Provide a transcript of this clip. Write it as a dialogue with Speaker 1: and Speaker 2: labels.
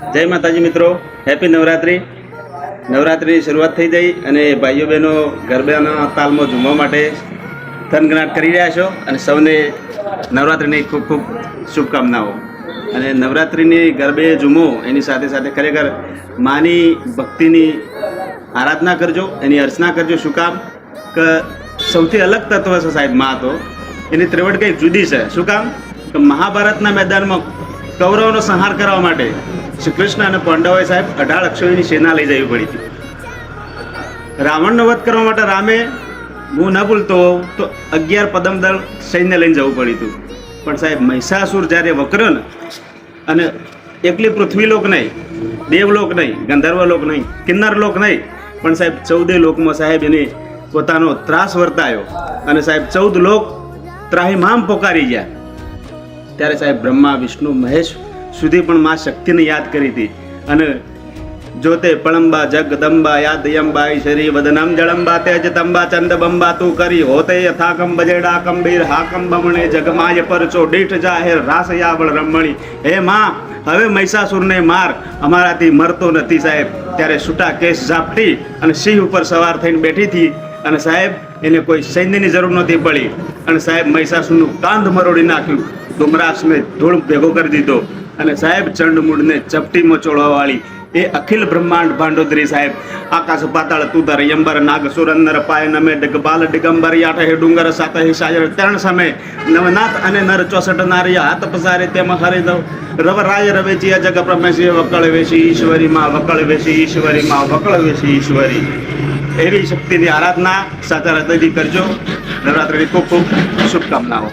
Speaker 1: જય માતાજી મિત્રો હેપી નવરાત્રિ. નવરાત્રિની શરૂઆત થઈ ગઈ અને ભાઈઓ બહેનો, ગરબાના તાલમાં ઝૂમવા માટે થનગનાટ કરી રહ્યા છો અને સૌને નવરાત્રિની ખૂબ ખૂબ શુભકામનાઓ. અને નવરાત્રિની ગરબે ઝૂમો, એની સાથે સાથે ખરેખર માની ભક્તિની આરાધના કરજો, એની અર્ચના કરજો શું કામ કે સૌથી અલગ તત્વ છે સાહેબ મા તો. એની ત્રેવડ કંઈક જુદી છે. શું કામ? કે મહાભારતના મેદાનમાં કૌરવનો સંહાર કરવા માટે. શ્રી કૃષ્ણ અને પાંડવોએ સાહેબ અઢાર અક્ષોની સેના લઈ જવી પડી હતી. રાવણનો વધ કરવા માટે રામે હું ન ભૂલતો હોઉં તો અગિયાર પદમદળ સૈન્ય લઈને જવું પડ્યું હતું. પણ સાહેબ મહિષાસુર જ્યારે વકર્યો ને અને એકલી પૃથ્વીલોક નહીં દેવલોક નહીં ગંધર્વલોક નહીં કિન્નરલોક નહીં, પણ સાહેબ ચૌદે લોકમાં સાહેબ એને પોતાનો ત્રાસ વર્તાયો અને સાહેબ ચૌદ લોક ત્રાહિમામ પોકારી ગયા. ત્યારે સાહેબ બ્રહ્મા, વિષ્ણુ, મહેશ સુધી પણ મા શક્તિને યાદ કરી હતી. અને જોતે પળંબા, જગદંબા, યાદયંબા ઈશ્વરી વદનમ, જળંબા, તેજ, તંબા ચંદબંબા તું કરી હોતે યથાકમ, બજેડા, કંબીર, હાકમ, બમણે, જગમાય, પરચો, દીઠ, જાહેર રાસ યાવળ રમણી. હે માં, હવે મહિષાસુરને માર. અમારાથી મરતો નથી, સાહેબ. ત્યારે છૂટા કેસ ઝાપટી અને સિંહ ઉપર સવાર થઈને બેઠી હતી. અને સાહેબ, એને કોઈ સૈન્યની જરૂર નહોતી પડી. અને સાહેબ, મહિષાસુરનું કાંધ મરોડી નાખ્યું. ડુમરાસને ધૂળ ભેગો કરી દીધો. અને સાહેબ, ચંડમૂળને ચપટી મચોળવાવાળી એ અખિલ બ્રહ્માંડ ભાંડોદરી સાહેબ. આકાશ પાતાળ, તુદર, યંબર, નાગ સુરંદર પાય નમે ડગબાલ ડિગંબર યાઠ હે, ડુંગર, સાત, હે સાજર ત્રણ સમે નવનાથ અને નર, ચોસઠ નારિયા હાથ પસારે તેમાં હરે દવ રવ, રાય રવેચી જગ, પ્રમેશી, વકળ, વેશી ઈશ્વરી માં વકળ, વેશી ઈશ્વરી માં વકળ, વેશી, ઈશ્વરી. એવી શક્તિની આરાધના સાચા હૃદયથી કરજો. નવરાત્રિની ખૂબ ખૂબ શુભકામનાઓ.